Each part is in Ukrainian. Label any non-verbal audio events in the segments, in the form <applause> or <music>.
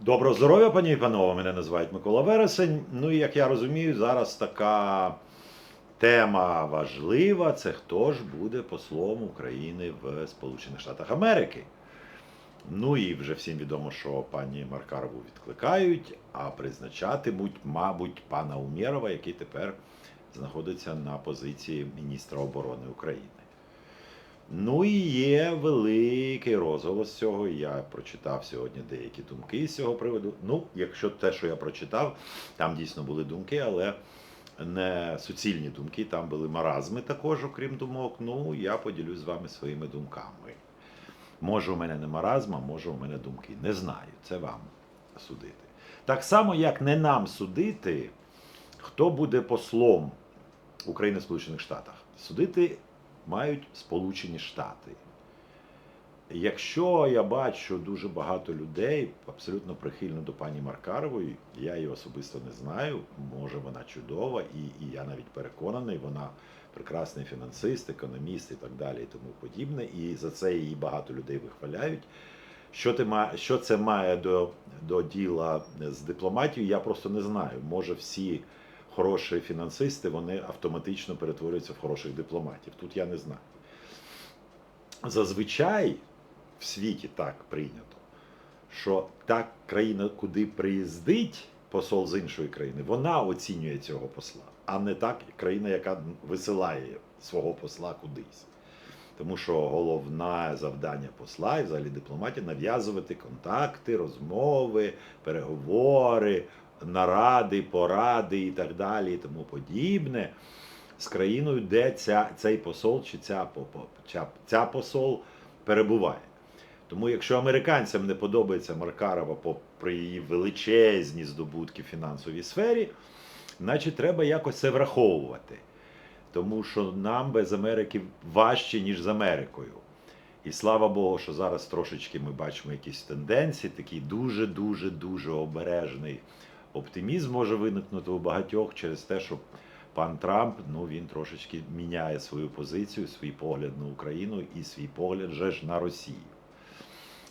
Доброго здоров'я, пані і панове. Мене називають Микола Вересень. Ну і як я розумію, зараз така тема важлива: це хто ж буде послом України в Сполучених Штатах Америки. Ну і вже всім відомо, що пані Маркарову відкликають, а призначатимуть, мабуть, пана Умєрова, який тепер знаходиться на позиції міністра оборони України. Ну і є великий розголос цього. Я прочитав сьогодні деякі думки з цього приводу. Ну, якщо те, що я прочитав, там дійсно були думки, але не суцільні думки, там були маразми також, окрім думок. Ну, я поділюсь з вами своїми думками. Може, у мене не маразм, а може, у мене думки. Не знаю, це вам судити. Так само, як не нам судити, хто буде послом України в Сполучених Штатах. Судити мають Сполучені Штати. Якщо я бачу дуже багато людей абсолютно прихильно до пані Маркарової, я її особисто не знаю, може вона чудова, і, і я навіть переконаний, вона прекрасний фінансист, економіст і так далі, і тому подібне. І за це її багато людей вихваляють. Що, ти що це має до, до діла з дипломатією, я просто не знаю. Може, всі хороші фінансисти вони автоматично перетворюються в хороших дипломатів. Тут я не знаю. Зазвичай в світі так прийнято, що та країна, куди приїздить посол з іншої країни, вона оцінює цього посла, а не так країна, яка висилає свого посла кудись. Тому що головне завдання посла і взагалі дипломатії нав'язувати контакти, розмови, переговори, наради, поради і так далі, і тому подібне з країною, де ця, цей посол чи ця, ця, ця посол перебуває. Тому якщо американцям не подобається Маркарова попри її величезні здобутки в фінансовій сфері, значить треба якось це враховувати. Тому що нам без Америки важче, ніж з Америкою. І слава Богу, що зараз трошечки ми бачимо якісь тенденції, такий дуже-дуже дуже обережний оптимізм може виникнути у багатьох через те, що пан Трамп ну він трошечки міняє свою позицію, свій погляд на Україну і свій погляд же ж на Росію.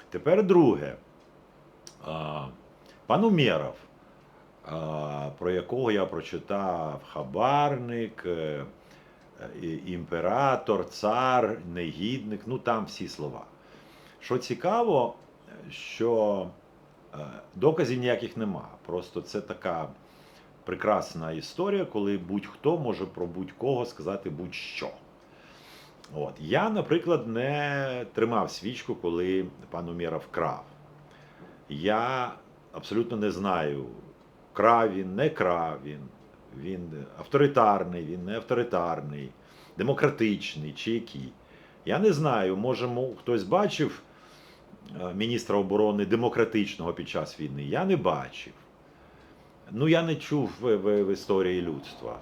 Тепер друге. Пан Умєров, про якого я прочитав хабарник, е, імператор, цар, негідник, ну там всі слова. Що цікаво, що доказів ніяких нема. Просто це така прекрасна історія, коли будь-хто може про будь-кого сказати будь-що. От. Я, наприклад, не тримав свічку, коли пан Умєров крав. Я абсолютно не знаю, крав він, не крав він, він авторитарний, він не авторитарний, демократичний чи який. Я не знаю, може, хтось бачив е, міністра оборони демократичного під час війни. Я не бачив. Ну, я не чув в, в, в історії людства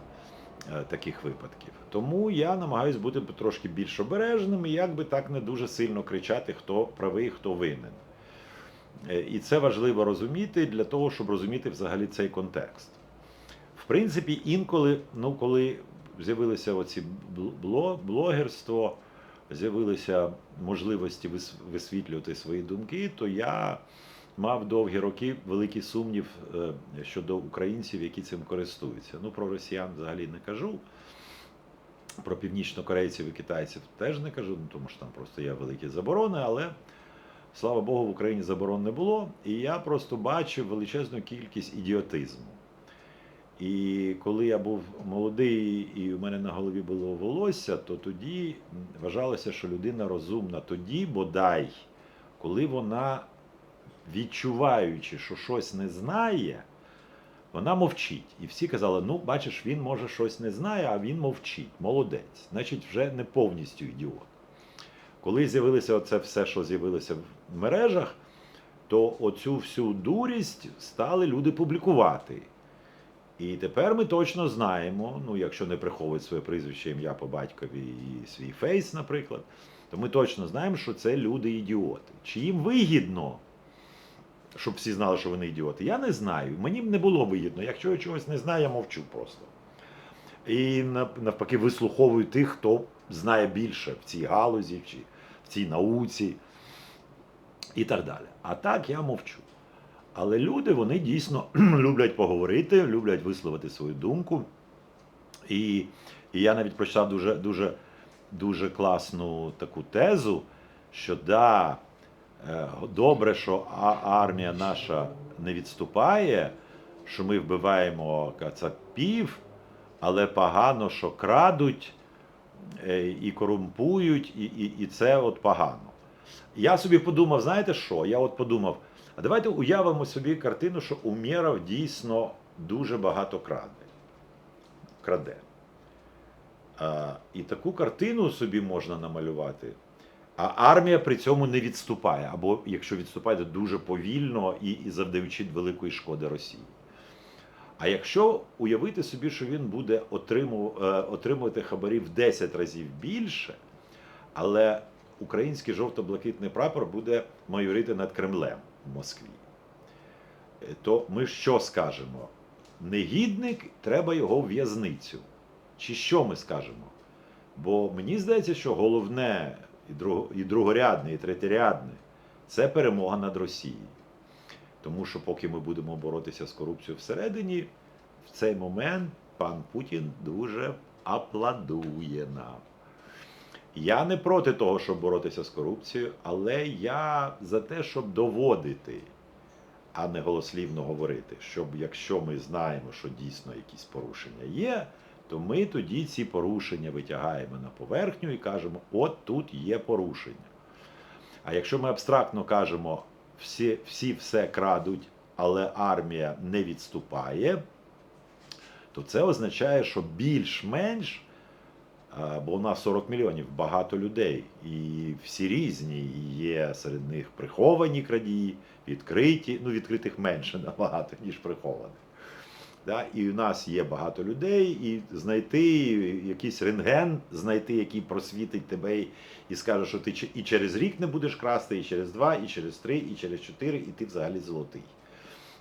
е, таких випадків. Тому я намагаюся бути трошки більш обережним і якби так не дуже сильно кричати, хто правий, хто винен. Е, І це важливо розуміти для того, щоб розуміти взагалі цей контекст. В принципі, інколи, ну, коли з'явилися оці бл- бло- блогерство, з'явилися можливості вис- висвітлювати свої думки, то я мав довгі роки великий сумнів е, щодо українців, які цим користуються. Ну, про росіян взагалі не кажу. Про північнокорейців і китайців теж не кажу, ну, тому що там просто є великі заборони, але слава Богу, в Україні заборон не було. І я просто бачив величезну кількість ідіотизму. І коли я був молодий і у мене на голові було волосся, то тоді вважалося, що людина розумна тоді, бодай, коли вона, відчуваючи, що щось не знає, вона мовчить. І всі казали: ну, бачиш, він може щось не знає, а він мовчить. Молодець. Значить, вже не повністю ідіот. Коли з'явилося це все, що з'явилося в мережах, то оцю всю дурість стали люди публікувати. І тепер ми точно знаємо, ну якщо не приховують своє прізвище, ім'я по батькові і свій фейс, наприклад, то ми точно знаємо, що це люди ідіоти. Чи їм вигідно, щоб всі знали, що вони ідіоти? Я не знаю. Мені б не було вигідно. Якщо я чогось не знаю, я мовчу просто. І навпаки вислуховую тих, хто знає більше в цій галузі, чи в цій науці і так далі. А так я мовчу. Але люди вони дійсно <clears throat> люблять поговорити, люблять висловити свою думку. І, і я навіть прочитав дуже, дуже, дуже класну таку тезу, що да, е, добре, що армія наша не відступає, що ми вбиваємо кацапів, але погано, що крадуть е, і корумпують, і, і, і це от погано. Я собі подумав, знаєте що? Я от подумав, а давайте уявимо собі картину, що Умєров дійсно дуже багато краде. краде. А, і таку картину собі можна намалювати. А армія при цьому не відступає, або якщо відступає, то дуже повільно і, і завдаючи великої шкоди Росії. А якщо уявити собі, що він буде е, отримувати хабарів в 10 разів більше, але український жовто-блакитний прапор буде майорити над Кремлем Москві, е, то ми що скажемо? Негідник, треба його в в'язницю. Чи що ми скажемо? Бо мені здається, що головне і, другорядне, і третєрядне це перемога над Росією. Тому що поки ми будемо боротися з корупцією всередині, в цей момент пан Путін дуже аплодує нам. Я не проти того, щоб боротися з корупцією, але я за те, щоб доводити, а не голослівно говорити, щоб якщо ми знаємо, що дійсно якісь порушення є, то ми тоді ці порушення витягаємо на поверхню і кажемо, от тут є порушення. А якщо ми абстрактно кажемо, всі, всі все крадуть, але армія не відступає, то це означає, що більш-менш, бо у нас 40 мільйонів, багато людей, і всі різні, і є серед них приховані крадії, відкриті, ну відкритих менше <laughs> набагато, ніж прихованих. Да? І у нас є багато людей, і знайти якийсь рентген, знайти, який просвітить тебе і- скаже, що ти і через рік не будеш красти, і через два, і через три, і через чотири, і ти взагалі золотий.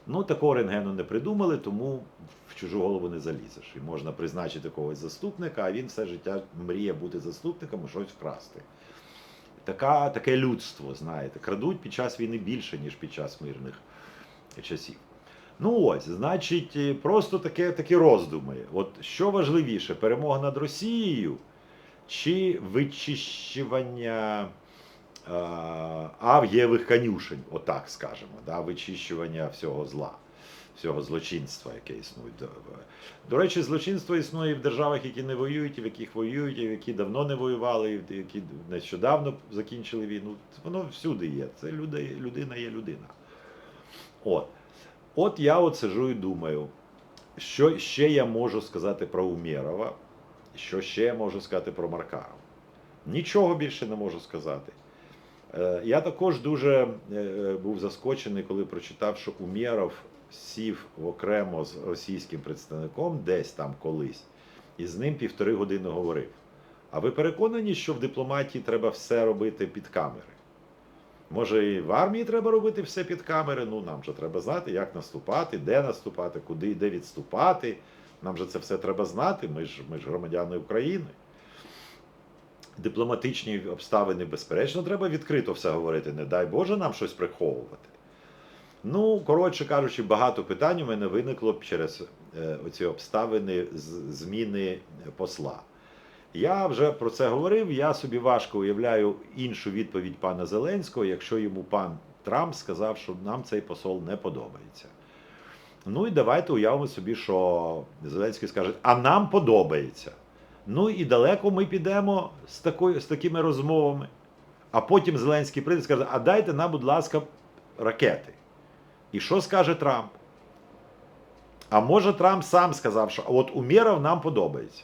Ну, такого рентгену не придумали, тому в чужу голову не залізеш. І можна призначити когось заступника, а він все життя мріє бути заступником і щось вкрасти. Така, таке людство, знаєте, крадуть під час війни більше, ніж під час мирних часів. Ну ось, значить, просто таке, такі роздуми. От що важливіше, перемога над Росією чи вичищування авгієвих конюшень, отак скажемо, да, вичищування всього зла, всього злочинства, яке існує. До речі, злочинство існує і в державах, які не воюють, і в яких воюють, і в які давно не воювали, і в які нещодавно закінчили війну. Воно всюди є. Це люди, людина є людина. От. От я от сижу і думаю, що ще я можу сказати про Умєрова, що ще я можу сказати про Маркарова. Нічого більше не можу сказати. Е, Я також дуже е, був заскочений, коли прочитав, що Умєров сів окремо з російським представником десь там колись, і з ним півтори години говорив. А ви переконані, що в дипломатії треба все робити під камери? Може, і в армії треба робити все під камери. Ну, нам же треба знати, як наступати, де наступати, куди і де відступати. Нам же це все треба знати. Ми ж, ми ж громадяни України. Дипломатичні обставини, безперечно, треба відкрито все говорити. Не дай Боже нам щось приховувати. Ну, коротше кажучи, багато питань у мене виникло через е, оці обставини з- зміни посла. Я вже про це говорив. Я собі важко уявляю іншу відповідь пана Зеленського, якщо йому пан Трамп сказав, що нам цей посол не подобається. Ну і давайте уявимо собі, що Зеленський скаже, а нам подобається. Ну і далеко ми підемо з, такою, з такими розмовами. А потім Зеленський прийде і скаже, а дайте нам, будь ласка, ракети. І що скаже Трамп? А може Трамп сам сказав, що от Умєров нам подобається.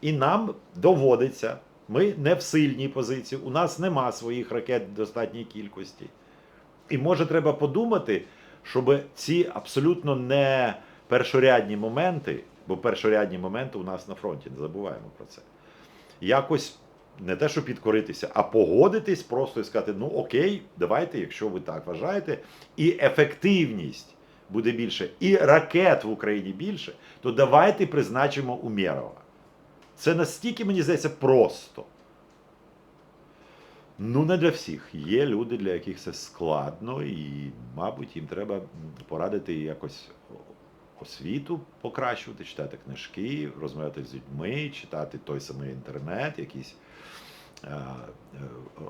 І нам доводиться, ми не в сильній позиції, у нас нема своїх ракет в достатній кількості. І може треба подумати, щоб ці абсолютно не першорядні моменти, бо першорядні моменти у нас на фронті, не забуваємо про це. Якось не те, що підкоритися, а погодитись просто і сказати: ну окей, давайте, якщо ви так вважаєте, і ефективність буде більше, і ракет в Україні більше, то давайте призначимо Умєрова. Це настільки, мені здається, просто. Ну, не для всіх. Є люди, для яких це складно, і, мабуть, їм треба порадити якось освіту покращувати, читати книжки, розмовляти з людьми, читати той самий інтернет, якісь е, е,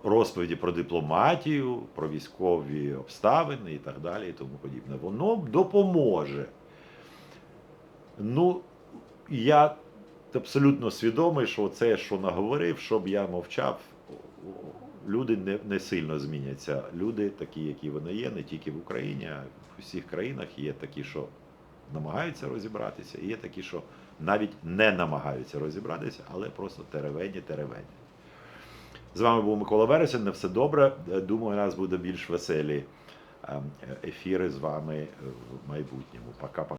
розповіді про дипломатію, про військові обставини і так далі, і тому подібне. Воно допоможе. Ну, я абсолютно свідомий, що це, що наговорив, щоб я мовчав, люди не, не сильно зміняться. Люди такі, які вони є, не тільки в Україні, а в усіх країнах є такі, що намагаються розібратися, і є такі, що навіть не намагаються розібратися, але просто теревені, теревені. З вами був Микола Вересень. На все добре. Думаю, у нас буде більш веселі ем, ефіри з вами в майбутньому. Пока-пока.